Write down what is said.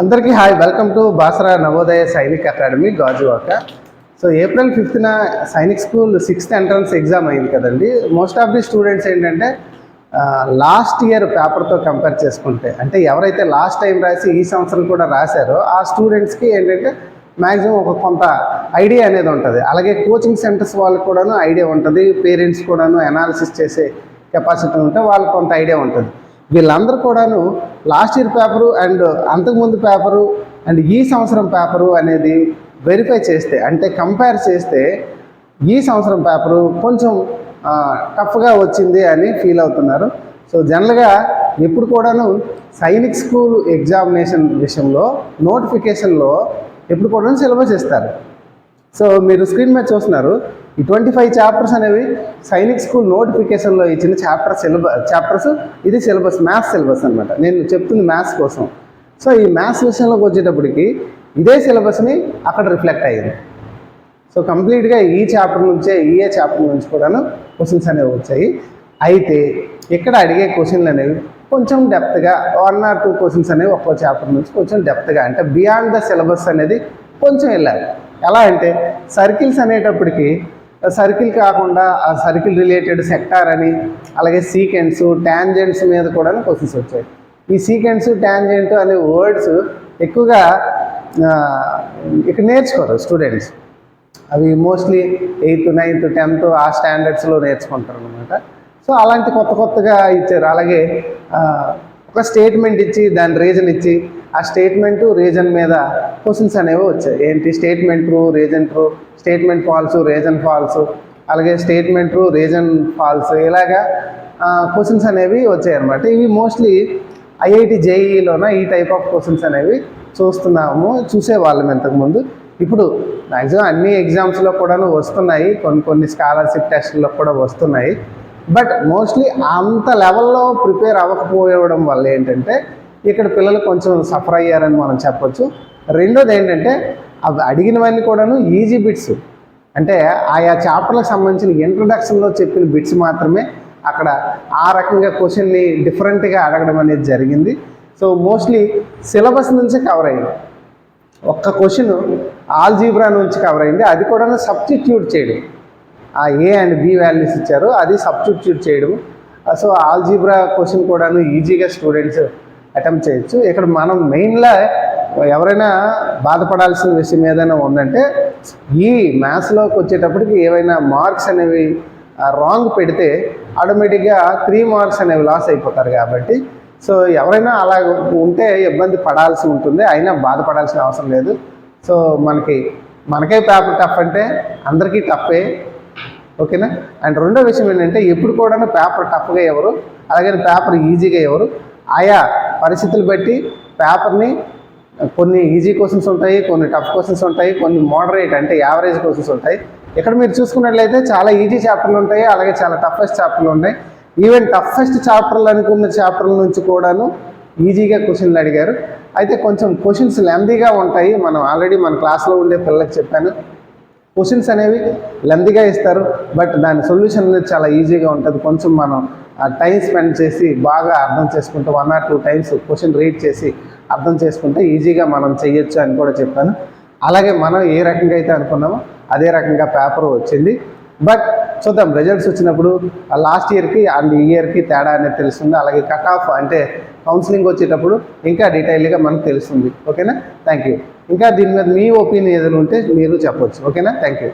అందరికీ hi. Welcome to Basara Navodaya Sainik academy Gajuwaka. So April ఫిఫ్త్న Sainik school sixth entrance exam అయింది కదండి. Most of the students ఏంటంటే last year పేపర్తో compare చేసుకుంటే అంటే ఎవరైతే లాస్ట్ టైం రాసి ఈ సంవత్సరం కూడా రాశారో ఆ స్టూడెంట్స్కి ఏంటంటే మ్యాక్సిమం ఒక కొంత ఐడియా అనేది ఉంటుంది. అలాగే కోచింగ్ సెంటర్స్ వాళ్ళకి కూడాను ఐడియా ఉంటుంది. పేరెంట్స్ కూడాను అనాలిసిస్ చేసే కెపాసిటీ ఉంటే వాళ్ళకి కొంత ఐడియా ఉంటుంది. వీళ్ళందరూ కూడాను లాస్ట్ ఇయర్ పేపరు అండ్ అంతకుముందు పేపరు అండ్ ఈ సంవత్సరం పేపరు అనేది వెరిఫై చేస్తే అంటే కంపేర్ చేస్తే ఈ సంవత్సరం పేపరు కొంచెం టఫ్గా వచ్చింది అని ఫీల్ అవుతున్నారు. సో జనరల్గా ఎప్పుడు కూడాను సైనిక్ స్కూల్ ఎగ్జామినేషన్ విషయంలో నోటిఫికేషన్లో ఎప్పుడు కూడా సిలబస్ ఇస్తారు. సో మీరు స్క్రీన్ మీద చూస్తున్నారు ఈ ట్వంటీ ఫైవ్ చాప్టర్స్ అనేవి సైనిక్ స్కూల్ నోటిఫికేషన్లో ఇచ్చిన చాప్టర్ సిలబస్ చాప్టర్స్ ఇది సిలబస్ మ్యాథ్స్ సిలబస్ అనమాట నేను చెప్తుంది మ్యాథ్స్ కోసం. సో ఈ మ్యాథ్స్ విషయంలోకి వచ్చేటప్పటికి ఇదే సిలబస్ని అక్కడ రిఫ్లెక్ట్ అయ్యింది. సో కంప్లీట్గా ఈ చాప్టర్ నుంచే ఈఏ చాప్టర్ నుంచి కూడాను క్వశ్చన్స్ అనేవి వచ్చాయి. అయితే ఇక్కడ అడిగే క్వశ్చన్లు అనేవి కొంచెం డెప్త్గా వన్ ఆర్ టూ క్వశ్చన్స్ అనేవి ఒక్కో చాప్టర్ నుంచి కొంచెం డెప్త్గా అంటే బియాండ్ ద సిలబస్ అనేది కొంచెం వెళ్ళాలి. ఎలా అంటే సర్కిల్స్ అనేటప్పటికి సర్కిల్ కాకుండా ఆ సర్కిల్ రిలేటెడ్ సెక్టార్ అని అలాగే సీకెండ్స్ ట్యాంజెంట్స్ మీద కూడా క్వశ్చన్స్ వచ్చాయి. ఈ సీకెండ్స్ ట్యాంజెంట్ అనే వర్డ్స్ ఎక్కువగా ఇక్కడ నేర్చుకోరు స్టూడెంట్స్. అవి మోస్ట్లీ ఎయిత్ నైన్త్ టెన్త్ ఆ స్టాండర్డ్స్లో నేర్చుకుంటారు అనమాట సో అలాంటి కొత్త కొత్తగా ఇచ్చారు. అలాగే ఒక స్టేట్మెంట్ ఇచ్చి దాని రీజన్ ఇచ్చి ఆ స్టేట్మెంట్ రీజన్ మీద క్వశ్చన్స్ అనేవి వచ్చాయి. ఏంటి? Statement true reason true statement false reason false అలాగే స్టేట్మెంట్ ట్రూ రీజన్ ఫాల్స్ ఇలాగా క్వశ్చన్స్ అనేవి వచ్చాయి అనమాట ఇవి మోస్ట్లీ ఐఐటి జేఈలోన ఈ టైప్ ఆఫ్ క్వశ్చన్స్ అనేవి చూస్తున్నాము చూసేవాళ్ళం ఇంతకుముందు. ఇప్పుడు మ్యాక్సిమం అన్ని ఎగ్జామ్స్లో కూడాను వస్తున్నాయి కొన్ని కొన్ని స్కాలర్షిప్ టెస్ట్లో కూడా వస్తున్నాయి. బట్ మోస్ట్లీ అంత లెవెల్లో ప్రిపేర్ అవ్వకపోవడం వల్ల ఏంటంటే ఇక్కడ పిల్లలు కొంచెం సఫర్ అయ్యారని మనం చెప్పొచ్చు. రెండోది ఏంటంటే అవి అడిగినవన్నీ కూడాను ఈజీ బిట్స్. అంటే ఆయా చాప్టర్లకు సంబంధించిన ఇంట్రడక్షన్లో చెప్పిన బిట్స్ మాత్రమే అక్కడ ఆ రకంగా క్వశ్చన్ని డిఫరెంట్గా అడగడం అనేది జరిగింది. సో మోస్ట్లీ సిలబస్ నుంచే కవర్ అయింది ఒక్క క్వశ్చన్ ఆల్జీబ్రా నుంచి కవర్ అయింది. అది కూడా సబ్స్టిట్యూట్ చేయడం. ఆ ఏ అండ్ బి వాల్యూస్ ఇచ్చారు. అది సబ్స్టిట్యూట్ చేయడం. సో ఆల్జీబ్రా క్వశ్చన్ కూడాను ఈజీగా స్టూడెంట్స్ అటెంప్ట్ చేయొచ్చు. ఇక్కడ మనం మెయిన్గా ఎవరైనా బాధపడాల్సిన విషయం ఏదైనా ఉందంటే ఈ మ్యాథ్స్లోకి వచ్చేటప్పటికి ఏవైనా మార్క్స్ అనేవి రాంగ్ పెడితే ఆటోమేటిక్గా త్రీ మార్క్స్ అనేవి లాస్ అయిపోతారు కాబట్టి. సో ఎవరైనా అలా ఉంటే ఇబ్బంది పడాల్సి ఉంటుంది. అయినా బాధపడాల్సిన అవసరం లేదు. సో మనకి మనకే పేపర్ టఫ్ అంటే అందరికీ టఫే ఓకేనా? అండ్ రెండో విషయం ఏంటంటే ఎప్పుడు కూడా పేపర్ టఫ్గా ఎవరు అలాగే పేపర్ ఈజీగా ఎవరు ఆయా పరిస్థితులు బట్టి పేపర్ని కొన్ని ఈజీ క్వశ్చన్స్ ఉంటాయి కొన్ని టఫ్ క్వశ్చన్స్ ఉంటాయి కొన్ని మోడరేట్ అంటే యావరేజ్ క్వశ్చన్స్ ఉంటాయి. ఇక్కడ మీరు చూసుకున్నట్లయితే చాలా ఈజీ చాప్టర్లు ఉంటాయి అలాగే చాలా టఫెస్ట్ చాప్టర్లు ఉంటాయి. ఈవెన్ టఫెస్ట్ చాప్టర్లు అనుకున్న చాప్టర్ల నుంచి కూడాను ఈజీగా క్వశ్చన్లు అడిగారు. అయితే కొంచెం క్వశ్చన్స్ లెందీగా ఉంటాయి. మనం ఆల్రెడీ మన క్లాస్లో ఉండే పిల్లలకు చెప్పాను. క్వశ్చన్స్ అనేవి లెందీగా ఇస్తారు బట్ దాని సొల్యూషన్ అనేది చాలా ఈజీగా ఉంటుంది. కొంచెం మనం టైం స్పెండ్ చేసి బాగా అర్థం చేసుకుంటే one or two times question read చేసి అర్థం చేసుకుంటే ఈజీగా మనం చెయ్యొచ్చు అని కూడా చెప్పాను. అలాగే మనం ఏ రకంగా అయితే అనుకున్నామో అదే రకంగా పేపర్ వచ్చింది. బట్ చూద్దాం రిజల్ట్స్ వచ్చినప్పుడు లాస్ట్ ఇయర్కి అండ్ ఈ ఇయర్కి తేడా అనేది తెలుస్తుంది. అలాగే కట్ ఆఫ్ అంటే కౌన్సిలింగ్ వచ్చేటప్పుడు ఇంకా డీటెయిల్గా మనకు తెలుస్తుంది. ఓకేనా థ్యాంక్ యూ ఇంకా దీని మీద మీ ఒపీనియన్ ఏదైనా ఉంటే మీరు చెప్పొచ్చు. ఓకేనా? Thank you